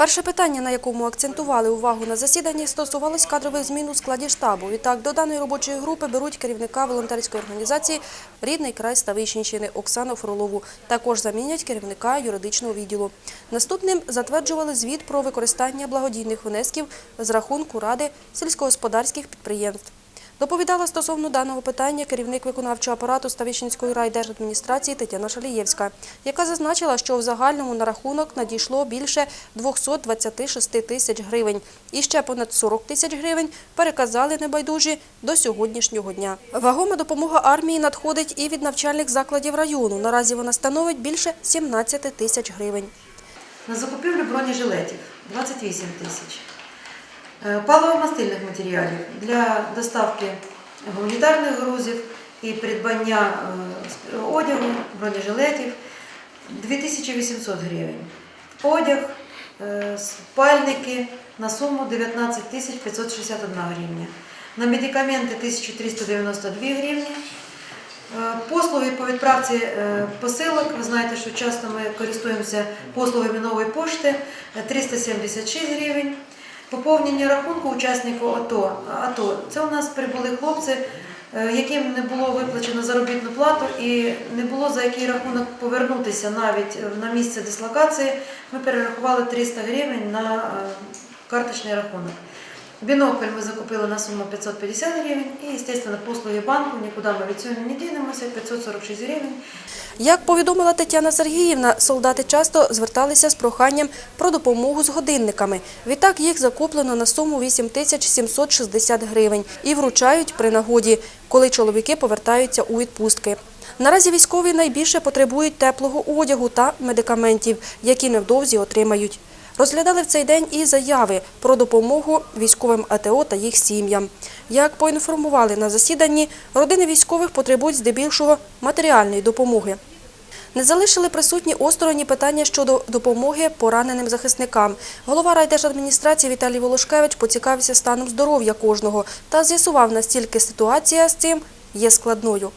Перше питання, на якому акцентували увагу на засіданні, стосувалось кадрових змін у складі штабу. Відтак, до даної робочої групи беруть керівника волонтерської організації «Рідний край Ставищенщини» Оксану Фролову. Також замінять керівника юридичного відділу. Наступним затверджували звіт про використання благодійних внесків з рахунку Ради сільськогосподарських підприємств. Доповідала стосовно даного питання керівник виконавчого апарату Ставищенської райдержадміністрації Тетяна Шалієвська, яка зазначила, що в загальному на рахунок надійшло більше 226 тисяч гривень. І ще понад 40 тисяч гривень переказали небайдужі до сьогоднішнього дня. Вагома допомога армії надходить і від навчальних закладів району. Наразі вона становить більше 17 тисяч гривень. На закупівлю бронежилетів 28 тисяч. Е, Паливо-мастильних матеріалів для доставки гуманітарних грузів і придбання е, одягу, бронежилетів 2800 гривень. Одяг, е, спальники на суму 19 561 гривня. На медикаменти 1392 гривні. Послуги по відправці посилок. Ви знаєте, що часто ми користуємося послугами нової пошти е, 376 гривень. Поповнення рахунку учаснику АТО. АТО. Це у нас прибули хлопці, е, яким не було виплачено заробітну плату і не було за який рахунок повернутися навіть е, на місце дислокації. Ми перерахували 300 гривень на е, карточний рахунок. Бінокль ми закупили на суму 550 гривень і, звісно, послуги банку, нікуди ми від цього не дінемося, 546 гривень. Як повідомила Тетяна Сергіївна, солдати часто зверталися з проханням про допомогу з годинниками. Відтак їх закуплено на суму 8 тисяч 760 гривень і вручають при нагоді, коли чоловіки повертаються у відпустки. Наразі військові найбільше потребують теплого одягу та медикаментів, які невдовзі отримають. Розглядали в цей день і заяви про допомогу військовим АТО та їх сім'ям. Як поінформували на засіданні, родини військових потребують здебільшого матеріальної допомоги. Не залишили присутні осторонні питання щодо допомоги пораненим захисникам. Голова райдержадміністрації Віталій Волошкевич поцікавився станом здоров'я кожного та з'ясував, настільки ситуація з цим є складною.